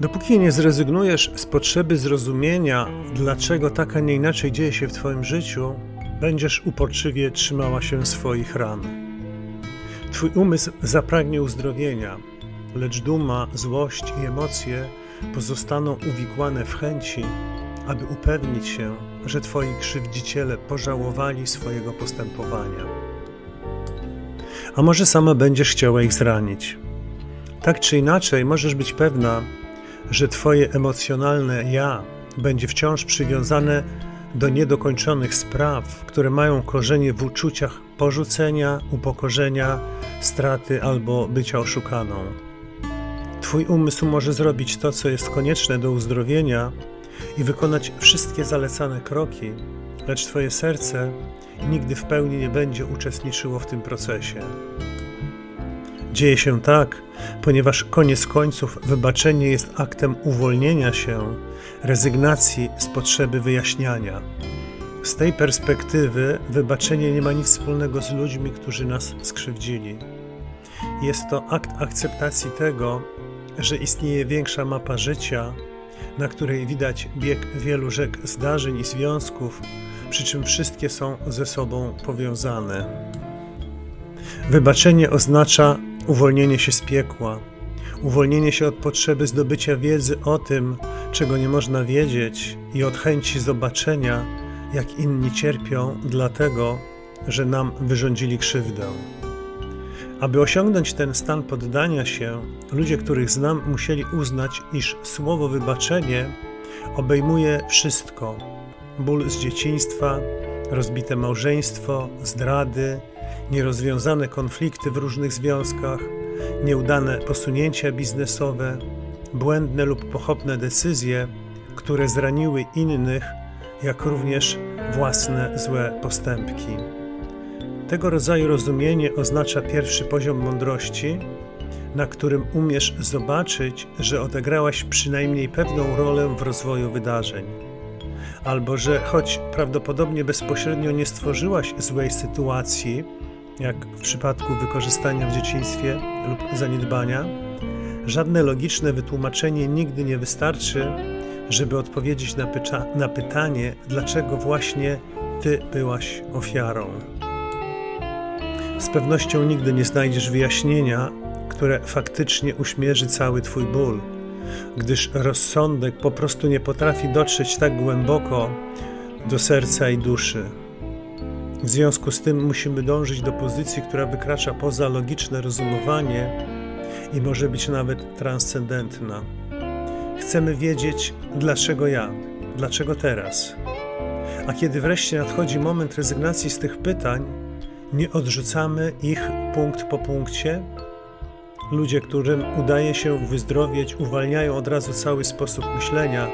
Dopóki nie zrezygnujesz z potrzeby zrozumienia, dlaczego tak, a nie inaczej dzieje się w Twoim życiu, będziesz uporczywie trzymała się swoich ran. Twój umysł zapragnie uzdrowienia, lecz duma, złość i emocje pozostaną uwikłane w chęci, aby upewnić się, że Twoi krzywdziciele pożałowali swojego postępowania. A może sama będziesz chciała ich zranić? Tak czy inaczej, możesz być pewna, że Twoje emocjonalne ja będzie wciąż przywiązane do niedokończonych spraw, które mają korzenie w uczuciach porzucenia, upokorzenia, straty albo bycia oszukaną. Twój umysł może zrobić to, co jest konieczne do uzdrowienia i wykonać wszystkie zalecane kroki, lecz Twoje serce nigdy w pełni nie będzie uczestniczyło w tym procesie. Dzieje się tak, ponieważ koniec końców wybaczenie jest aktem uwolnienia się, rezygnacji z potrzeby wyjaśniania. Z tej perspektywy wybaczenie nie ma nic wspólnego z ludźmi, którzy nas skrzywdzili. Jest to akt akceptacji tego, że istnieje większa mapa życia, na której widać bieg wielu rzek zdarzeń i związków, przy czym wszystkie są ze sobą powiązane. Wybaczenie oznacza uwolnienie się z piekła, uwolnienie się od potrzeby zdobycia wiedzy o tym, czego nie można wiedzieć, i od chęci zobaczenia, jak inni cierpią, dlatego, że nam wyrządzili krzywdę. Aby osiągnąć ten stan poddania się, ludzie, których znam, musieli uznać, iż słowo wybaczenie obejmuje wszystko: ból z dzieciństwa, rozbite małżeństwo, zdrady, nierozwiązane konflikty w różnych związkach, nieudane posunięcia biznesowe, błędne lub pochopne decyzje, które zraniły innych, jak również własne złe postępki. Tego rodzaju rozumienie oznacza pierwszy poziom mądrości, na którym umiesz zobaczyć, że odegrałaś przynajmniej pewną rolę w rozwoju wydarzeń, albo że choć prawdopodobnie bezpośrednio nie stworzyłaś złej sytuacji, jak w przypadku wykorzystania w dzieciństwie lub zaniedbania, żadne logiczne wytłumaczenie nigdy nie wystarczy, żeby odpowiedzieć na, pyta na pytanie, dlaczego właśnie ty byłaś ofiarą. Z pewnością nigdy nie znajdziesz wyjaśnienia, które faktycznie uśmierzy cały Twój ból, gdyż rozsądek po prostu nie potrafi dotrzeć tak głęboko do serca i duszy. W związku z tym musimy dążyć do pozycji, która wykracza poza logiczne rozumowanie i może być nawet transcendentna. Chcemy wiedzieć, dlaczego ja, dlaczego teraz. A kiedy wreszcie nadchodzi moment rezygnacji z tych pytań, nie odrzucamy ich punkt po punkcie. Ludzie, którym udaje się wyzdrowieć, uwalniają od razu cały sposób myślenia,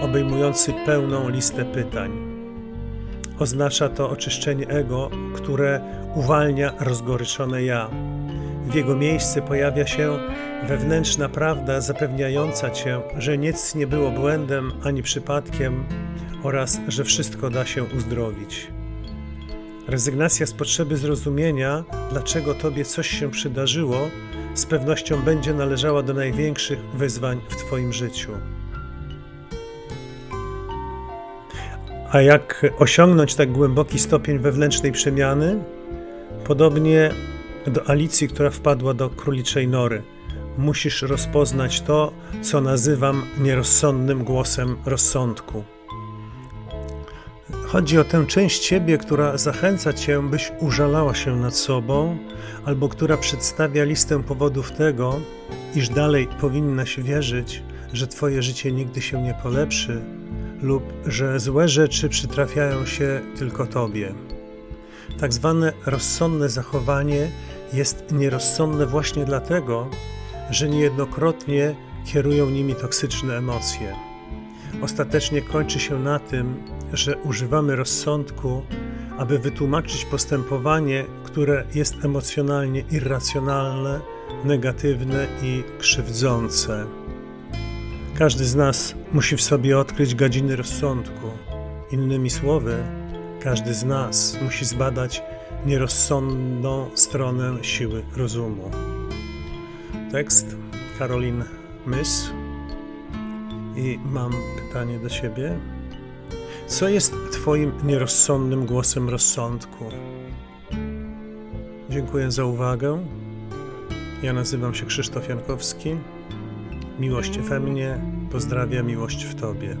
obejmujący pełną listę pytań. Oznacza to oczyszczenie ego, które uwalnia rozgoryczone ja. W jego miejsce pojawia się wewnętrzna prawda zapewniająca cię, że nic nie było błędem ani przypadkiem oraz że wszystko da się uzdrowić. Rezygnacja z potrzeby zrozumienia, dlaczego tobie coś się przydarzyło, z pewnością będzie należała do największych wyzwań w Twoim życiu. A jak osiągnąć tak głęboki stopień wewnętrznej przemiany? Podobnie do Alicji, która wpadła do króliczej nory. Musisz rozpoznać to, co nazywam nierozsądnym głosem rozsądku. Chodzi o tę część ciebie, która zachęca cię, byś użalała się nad sobą, albo która przedstawia listę powodów tego, iż dalej powinnaś wierzyć, że twoje życie nigdy się nie polepszy, lub że złe rzeczy przytrafiają się tylko Tobie. Tak zwane rozsądne zachowanie jest nierozsądne właśnie dlatego, że niejednokrotnie kierują nimi toksyczne emocje. Ostatecznie kończy się na tym, że używamy rozsądku, aby wytłumaczyć postępowanie, które jest emocjonalnie irracjonalne, negatywne i krzywdzące. Każdy z nas musi w sobie odkryć gadziny rozsądku. Innymi słowy, każdy z nas musi zbadać nierozsądną stronę siły rozumu. Tekst Caroline Mys, I mam pytanie do ciebie. Co jest Twoim nierozsądnym głosem rozsądku? Dziękuję za uwagę. Ja nazywam się Krzysztof Jankowski. Miłość we mnie, pozdrawiam miłość w Tobie.